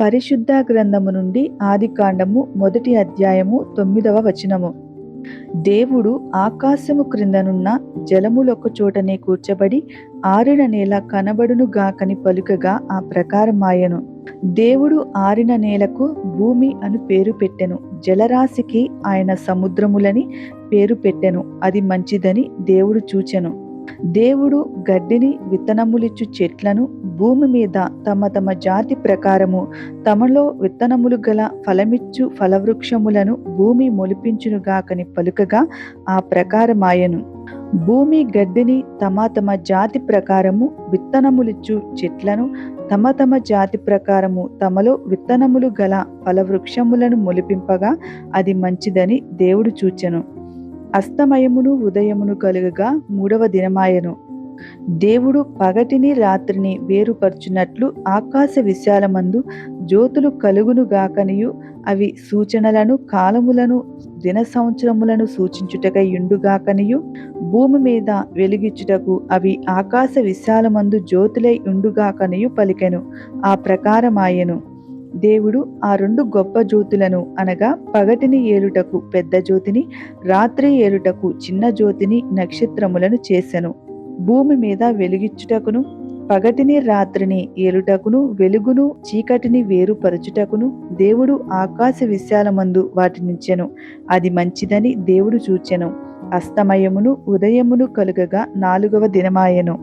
పరిశుద్ధ గ్రంథము నుండి ఆదికాండము మొదటి అధ్యాయము తొమ్మిదవ వచనము. దేవుడు ఆకాశము క్రిందనున్న జలములొక్క చోటనే కూర్చబడి ఆరిన నేల కనబడును గాకని పలుకగా ఆ ప్రకారమాయను. దేవుడు ఆరిన నేలకు భూమి అను పేరు పెట్టెను. జలరాశికి ఆయన సముద్రములని పేరు పెట్టెను. అది మంచిదని దేవుడు చూచెను. దేవుడు గడ్డిని విత్తనములిచ్చు చెట్లను భూమి మీద తమ తమ జాతి ప్రకారము తమలో విత్తనములు గల ఫలమిచ్చు ఫలవృక్షములను భూమి మొలిపించునుగాకని పలుకగా ఆ ప్రకారమాయను. భూమి గడ్డిని తమ తమ జాతి ప్రకారము విత్తనములిచ్చు చెట్లను తమ తమ జాతి ప్రకారము తమలో విత్తనములు గల ఫలవృక్షములను మొలిపింపగా అది మంచిదని దేవుడు చూచెను. అస్తమయమును ఉదయమును కలుగగా మూడవ దినమాయను. దేవుడు పగటిని రాత్రిని వేరుపరచునట్లు ఆకాశ విశాలమందు జ్యోతులు కలుగును గాకనియు. అవి సూచనలను కాలములను దిన సంవత్సరములను సూచించుటకై యుండుగాకనియు భూమి మీద వెలిగించుటకు అవి ఆకాశ విశాలమందు జ్యోతులై ఉండుగాకనియు పలికెను. ఆ ప్రకారమాయెను. దేవుడు ఆ రెండు గొప్ప జ్యోతులను అనగా పగటిని ఏలుటకు పెద్ద జ్యోతిని రాత్రి ఏలుటకు చిన్న జ్యోతిని నక్షత్రములను చేసెను. భూమి మీద వెలిగించుటకును పగటిని రాత్రిని ఏలుటకును వెలుగును చీకటిని వేరుపరచుటకును దేవుడు ఆకాశ విశాలమందు వాటినిచ్చెను అది మంచిదని దేవుడు చూచెను. అస్తమయమును ఉదయమును కలుగగా నాలుగవ దినమాయెను.